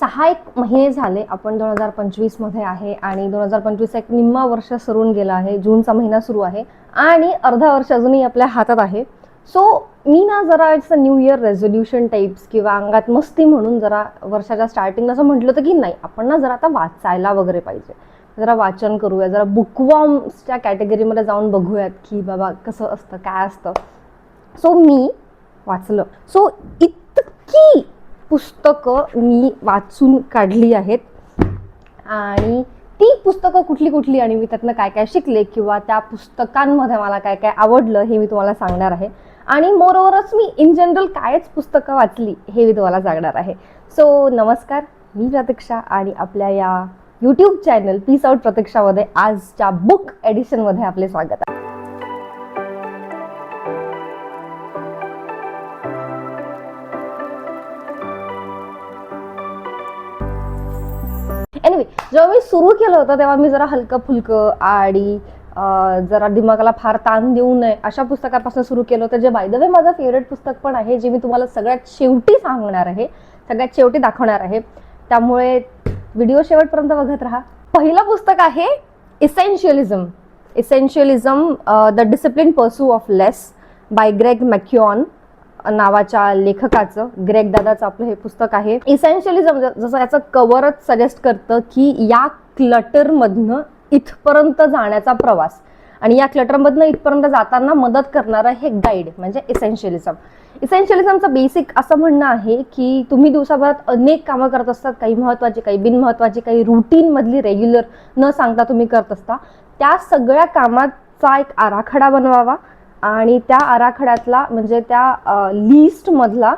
सहा एक महिने झाले आपण दोन हजार पंचवीसमध्ये आहे आणि दोन हजार पंचवीस एक निम्मा वर्ष सरून गेला आहे. जूनचा महिना सुरू आहे आणि अर्धा वर्ष अजूनही आपल्या हातात आहे. सो मी ना जरा it's a new year resolution types किंवा अंगात मस्ती म्हणून जरा वर्षाच्या स्टार्टिंगला असं म्हटलं होतं की नाही आपण ना जरा आता वाचायला वगैरे पाहिजे. जरा वाचन करूया जरा बुकवॉर्म्सच्या कॅटेगरीमध्ये जाऊन बघूयात की बाबा कसं असतं काय असतं. सो मी वाचलं. सो इतकी पुस्तकं मी वाचून काढली आहेत. आणि ती पुस्तकं कुठली कुठली आणि मी त्यातनं काय काय शिकले किंवा त्या पुस्तकांमध्ये मला काय काय आवडलं हे मी तुम्हाला सांगणार आहे. आणि मोरोवरच मी इन जनरल कायच पुस्तकं वाचली हे मी तुम्हाला सांगणार आहे. सो नमस्कार मी प्रतीक्षा आणि आपल्या या यूट्यूब चॅनल पीस आउट प्रतीक्षामध्ये आजच्या बुक एडिशनमध्ये आपले स्वागत आहे. जेव्हा मी सुरू केलं होतं तेव्हा मी जरा हलकं फुलकं आणि जरा दिमागाला फार ताण देऊ नये अशा पुस्तकापासून सुरू केलं होतं जे बाय द वे माझं फेवरेट पुस्तक पण आहे जे मी तुम्हाला सगळ्यात शेवटी सांगणार आहे सगळ्यात शेवटी दाखवणार आहे. त्यामुळे व्हिडिओ शेवटपर्यंत बघत राहा. पहिलं पुस्तक आहे essentialism essentialism the discipline pursuit of less by Greg McKeown नावाच्या लेखकाचं ग्रेग दादाचं आपलं हे पुस्तक आहे. इसेन्शियलिझम जसं याचं कवरच सजेस्ट करतं की या क्लटरमधनं इथपर्यंत जाण्याचा प्रवास आणि या क्लटरमधनं इथपर्यंत जाताना मदत करणारं हे गाईड म्हणजे इसेन्शियलिझम इसेन्शियलिझमचं बेसिक असं म्हणणं आहे की तुम्ही दिवसाभरात अनेक कामं करत असतात काही महत्त्वाची काही बिनमहत्त्वाची काही रुटीनमधली रेग्युलर न सांगता तुम्ही करत असता त्या सगळ्या कामाचा एक आराखडा बनवावा आणि त्या आराखड्यातला म्हणजे त्या लिस्टमधला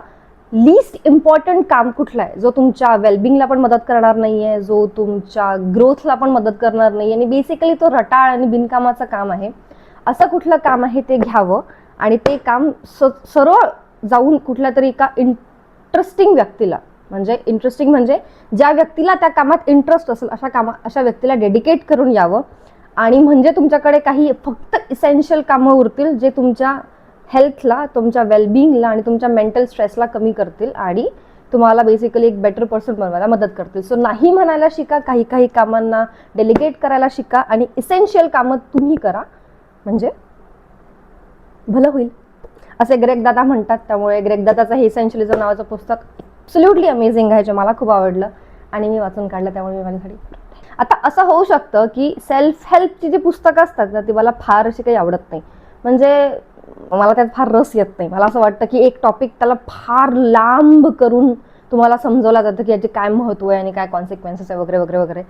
लिस्ट इम्पॉर्टंट काम कुठला आहे? जो तुमच्या वेलबिंगला पण मदत करणार नाही आहे जो तुमच्या ग्रोथला पण मदत करणार नाही आणि बेसिकली तो रटाळ आणि बिनकामाचं काम आहे. असं कुठलं काम आहे ते घ्यावं आणि ते काम स सरळ जाऊन कुठल्या तरी एका इंटरेस्टिंग व्यक्तीला म्हणजे इंटरेस्टिंग म्हणजे ज्या व्यक्तीला त्या कामात इंटरेस्ट असेल अशा कामा अशा व्यक्तीला डेडिकेट करून यावं. आणि म्हणजे तुमच्याकडे काही फक्त इसेन्शियल कामं उरतील जे तुमच्या हेल्थला तुमच्या वेलबिंगला आणि तुमच्या मेंटल स्ट्रेसला कमी करतील आणि तुम्हाला बेसिकली एक बेटर पर्सन बनवायला मदत करतील. सो नाही म्हणायला शिका काही काही कामांना डेलिगेट करायला शिका आणि इसेन्शियल कामं तुम्ही करा. म्हणजे भलं होईल. असे ग्रेक दादा म्हणतात त्यामुळे ग्रेक दादाचं हे इसेन्शियलिझम नावाचं पुस्तक ॲब्सोल्युटली अमेझिंग आहे जे मला खूप आवडलं आणि मी वाचून काढलं त्यामुळे मी माझ्यासाठी आता असं होऊ शकतं की सेल्फ हेल्पची जी पुस्तकं असतात ना ती मला फार अशी काही आवडत नाही. म्हणजे मला त्यात फार रस येत नाही. मला असं वाटतं की एक टॉपिक त्याला फार लांब करून तुम्हाला समजवलं जातं की याचे काय महत्त्व आहे आणि काय कॉन्सिक्वेन्सेस आहे वगैरे वगैरे वगैरे.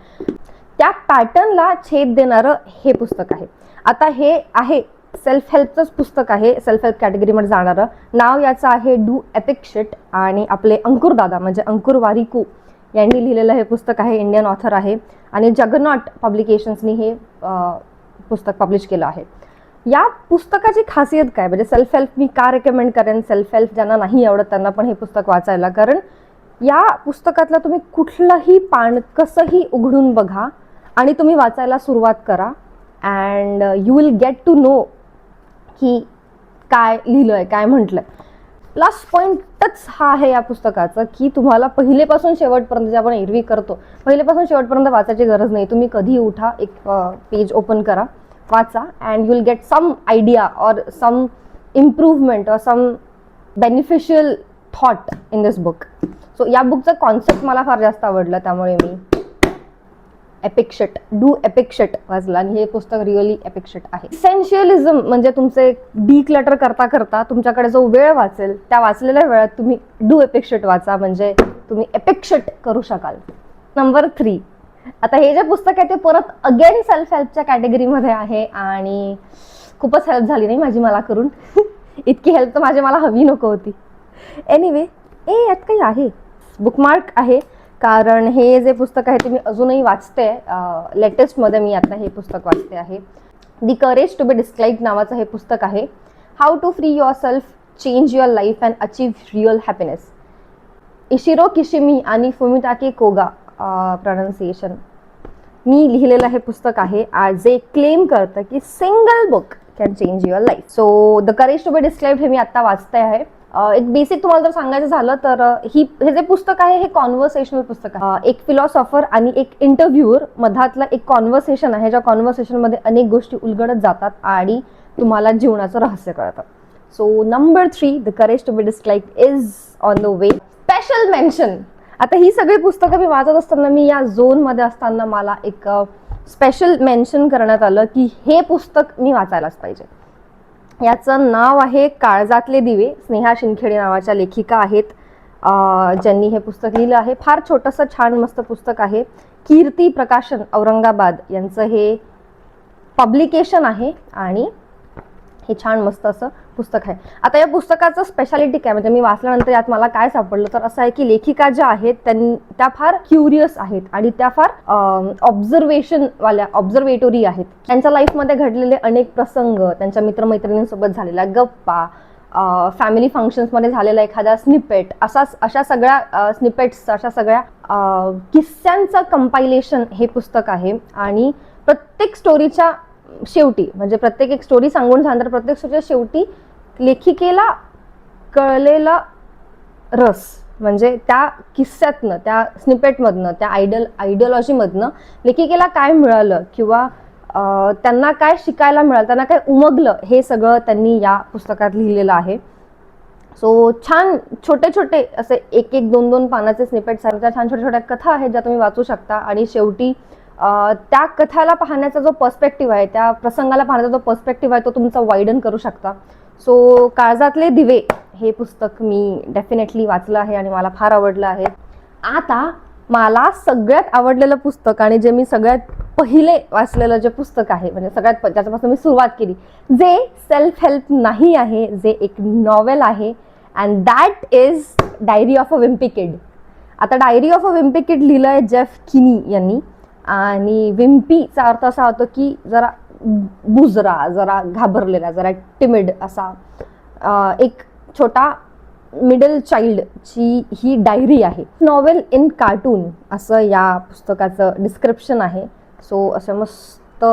त्या पॅटर्नला छेद देणारं हे पुस्तक आहे. आता हे आहे सेल्फ हेल्पचंच पुस्तक आहे. सेल्फ हेल्प कॅटेगरीमध्ये जाणारं. नाव याचं आहे डू एपिक शिट आणि आपले अंकुर दादा म्हणजे अंकुर वारिकू यांनी लिहिलेलं हे पुस्तक आहे इंडियन ऑथर आहे. आणि जगनॉट पब्लिकेशन्सनी हे पुस्तक पब्लिश केलं आहे. या पुस्तकाची खासियत काय? म्हणजे सेल्फ हेल्प मी का रेकमेंड करेन? सेल्फ हेल्प ज्यांना नाही आवडत त्यांना पण हे पुस्तक वाचायला. कारण या पुस्तकातलं तुम्ही कुठलंही पान कसंही उघडून बघा आणि तुम्ही वाचायला सुरुवात करा. And you will get to know की काय लिहिलं आहे काय म्हटलं आहे प्लस पॉईंटच हा आहे या पुस्तकाचं की तुम्हाला पहिलेपासून शेवटपर्यंत जे आपण एरवी करतो पहिलेपासून शेवटपर्यंत वाचायची गरज नाही. तुम्ही कधी उठा एक पेज ओपन करा वाचा and you will get some idea or some improvement or some beneficial thought in this book so या बुकचं कॉन्सेप्ट मला फार जास्त आवडलं त्यामुळे मी एपेक्षट डू एपेक्षट शट वाचलं आणि हे पुस्तक रिअली एपिक आहे. इसेन्शियलिझम म्हणजे तुमचे डी क्लटर करता करता तुमच्याकडे जो वेळ वाचेल त्या वाचलेल्या वेळात तुम्ही डू एपिक वाचा म्हणजे तुम्ही एपिक करू शकाल. नंबर थ्री आता हे जे पुस्तक आहे ते परत अगेन सेल्फ हेल्पच्या कॅटेगरीमध्ये आहे आणि खूपच हेल्प झाली नाही माझी मला करून. इतकी हेल्प तर माझी मला हवी नको होती. एनिवे ए यात काही आहे. बुकमार्क आहे. कारण हे जे पुस्तक आहे ते मी अजूनही वाचते. लेटेस्टमध्ये मी आता हे पुस्तक वाचते आहे. दी करेज टू बी डिस्क्राईब नावाचं हे पुस्तक आहे. How to free yourself change your life and achieve real happiness Ichiro Kishimi आणि फुमिटाके कोगा प्रोनाउन्सिएशन मी लिहिलेलं हे पुस्तक आहे जे क्लेम करतं की single book can change your life so the courage to be describe हे मी आत्ता वाचते आहे. एक बेसिक तुम्हाला जर सांगायचं झालं तर ही हे जे पुस्तक आहे हे कॉन्व्हर्सेशनल पुस्तक आहे. एक फिलॉसॉफर आणि एक इंटरव्ह्यूअर मधातला एक कॉन्व्हर्सेशन आहे ज्या कॉन्व्हर्सेशनमध्ये अनेक गोष्टी उलगडत जातात आणि तुम्हाला जीवनाचं रहस्य कळतं. So number three the courage to be dislike is on the way special mention आता ही सगळी पुस्तकं मी वाचत असताना मी या झोनमध्ये असताना मला एक स्पेशल मेन्शन करण्यात आलं की हे पुस्तक मी वाचायलाच पाहिजे. याचं नाव आहे काळजातले दिवे. स्नेहा शिंदखेडे नावाच्या लेखिका आहेत. ज्यांनी हे पुस्तक लिहिलं आहे. फार छोटंसं छान मस्त पुस्तक आहे. कीर्ती प्रकाशन औरंगाबाद यांचं हे पब्लिकेशन आहे. आणि हे छान मस्त असं पुस्तक आहे. आता या पुस्तकाचं स्पेशालिटी काय? म्हणजे मी वाचल्यानंतर यात मला काय सापडलं? तर असं आहे की लेखिका ज्या आहेत त्यां त्या फार क्युरियस आहेत आणि त्या फार ऑब्झर्वेशन वाल्या ऑब्झर्वेटोरी आहेत. त्यांच्या लाईफमध्ये घडलेले अनेक प्रसंग त्यांच्या मित्रमैत्रिणींसोबत झालेल्या गप्पा फॅमिली फंक्शन्समध्ये झालेला एखादा स्निपेट असा अशा सगळ्या स्निपेट्स अशा सगळ्या किस्स्यांचं कंपायलेशन हे पुस्तक आहे. आणि प्रत्येक स्टोरीच्या शेवटी म्हणजे प्रत्येक एक स्टोरी सांगून झाल्यानंतर प्रत्येक स्टोरीच्या शेवटी लेखिकेला कळलेला रस म्हणजे त्या किस्स्यातनं त्या स्निपेटमधनं त्या आयडल आयडिओलॉजीमधनं लेखिकेला काय मिळालं किंवा त्यांना काय शिकायला मिळालं त्यांना काय उमगलं हे सगळं त्यांनी या पुस्तकात लिहिलेलं आहे. सो छान छोटे छोटे असे एक एक दोन दोन पानाचे स्निपेट्स आहेत. त्या छान छोट्या छोट्या कथा आहेत ज्या तुम्ही वाचू शकता. आणि शेवटी त्या कथाला पाहण्याचा जो पर्स्पेक्टिव्ह आहे त्या प्रसंगाला पाहण्याचा जो पर्स्पेक्टिव्ह आहे तो तुमचा वाईडन करू शकता. सो काळजातले दिवे हे पुस्तक मी डेफिनेटली वाचलं आहे आणि मला फार आवडलं आहे. आता मला सगळ्यात आवडलेलं पुस्तक आणि जे मी सगळ्यात पहिले वाचलेलं जे पुस्तक आहे म्हणजे सगळ्यात प- ज्याच्यापासून मी सुरुवात केली जे सेल्फ हेल्प नाही आहे जे एक नॉवेल आहे and that is diary of a wimpy kid आता diary of a wimpy kid लिहिलं आहे जेफ किनी यांनी. आणि विम्पीचा अर्थ असा होतो की जरा बुजरा जरा घाबरलेला जरा टिमिड असा. एक छोटा मिडल चाइल्डची ही डायरी आहे. नॉवेल इन कार्टून असं या पुस्तकाचं डिस्क्रिप्शन आहे. सो असे मस्त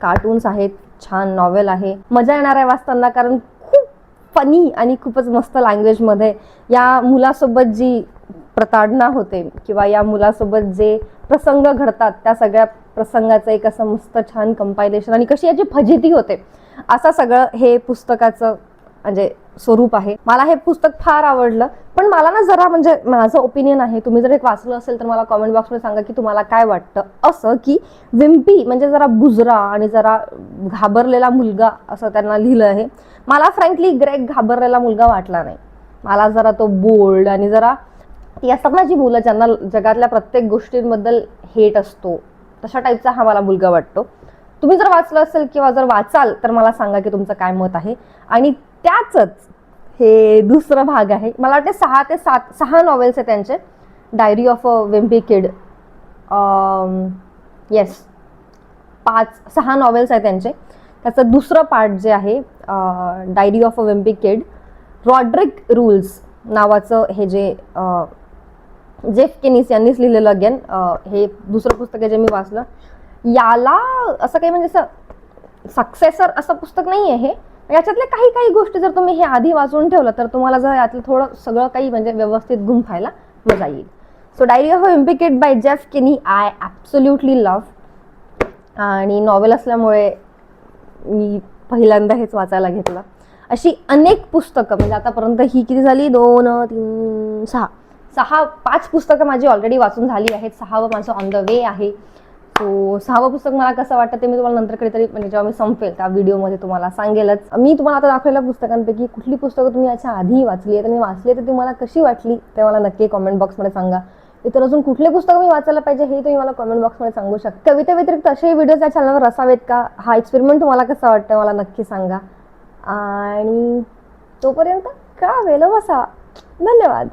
कार्टून्स आहेत छान नॉवेल आहे. मजा येणार आहे वाचताना कारण खूप फनी आणि खूपच मस्त लँग्वेजमध्ये या मुलासोबत जी प्रताडणा होते किंवा या मुलासोबत जे प्रसंग घडतात त्या सगळ्या प्रसंगाचं एक असं मस्त छान कंपायलेशन आणि कशी याची फजिती होते असं सगळं हे पुस्तकाचं म्हणजे स्वरूप आहे. मला हे पुस्तक फार आवडलं पण मला ना जरा म्हणजे माझं ओपिनियन आहे. तुम्ही जर एक वाचलं असेल तर मला कॉमेंट बॉक्समध्ये सांगा की तुम्हाला काय वाटतं? असं की विम्पी म्हणजे जरा बुजरा आणि जरा घाबरलेला मुलगा असं त्यांना लिहिलं आहे. मला फ्रँकली ग्रेक घाबरलेला मुलगा वाटला नाही. मला जरा तो बोल्ड आणि जरा ती असतात ना जी मुलं ज्यांना जगातल्या प्रत्येक गोष्टींबद्दल हेट असतो तशा टाईपचा हा मला मुलगा वाटतो. तुम्ही जर वाचलं असेल किंवा जर वाचाल तर मला सांगा की तुमचं काय मत आहे. आणि त्याचच हे दुसरा भाग आहे. मला वाटते सहा ते सात सहा नॉवेल्स आहेत त्यांचे. Diary of a wimpy kid yes पाच सहा नॉवेल्स आहेत त्यांचे. त्याचं दुसरं पार्ट जे आहे diary of a wimpy kid Rodrick rules नावाचं हे जे जेफ केनिस यांनीच लिहिलेलं अगेन हे दुसरं पुस्तक आहे जे मी वाचलं. याला असं काही म्हणजे असं सक्सेसर असं पुस्तक नाही आहे हे. याच्यातल्या काही काही गोष्टी जर तुम्ही हे आधी वाचून ठेवलं तर तुम्हाला जर यातलं थोडं सगळं काही म्हणजे व्यवस्थित गुंफायला मजा येईल. So diary of इम्पिकेट by Jeff Kinney I absolutely love आणि नॉवेल असल्यामुळे मी पहिल्यांदा हेच वाचायला घेतलं. अशी अनेक पुस्तकं म्हणजे आतापर्यंत ही किती झाली? दोन तीन सहा. सहा पाच पुस्तकं माझी ऑलरेडी वाचून झाली आहेत. सहावं माझं ऑन द वे आहे. सो सहावं पुस्तक मला कसं वाटतं ते मी तुम्हाला नंतर कधीतरी म्हणजे जेव्हा मी संपेल त्या व्हिडिओमध्ये तुम्हाला सांगेलच. मी तुम्हाला आता दाखवलेल्या पुस्तकांपैकी कुठली पुस्तकं तुम्ही याच्या आधी वाचली आहे तर मी वाचली तर ती मला कशी वाटली ते मला नक्की कॉमेंट बॉक्समध्ये सांगा. इतर अजून कुठले पुस्तकं मी वाचायला पाहिजे हे तुम्ही मला कॉमेंट बॉक्समध्ये सांगू शकता. कविते व्यतिरिक्त असेही व्हिडिओज या चॅनलवर असावेत का? हा एक्सपेरिमेंट तुम्हाला कसा वाटतं मला नक्की सांगा. आणि तोपर्यंत का वेलो बसा? धन्यवाद.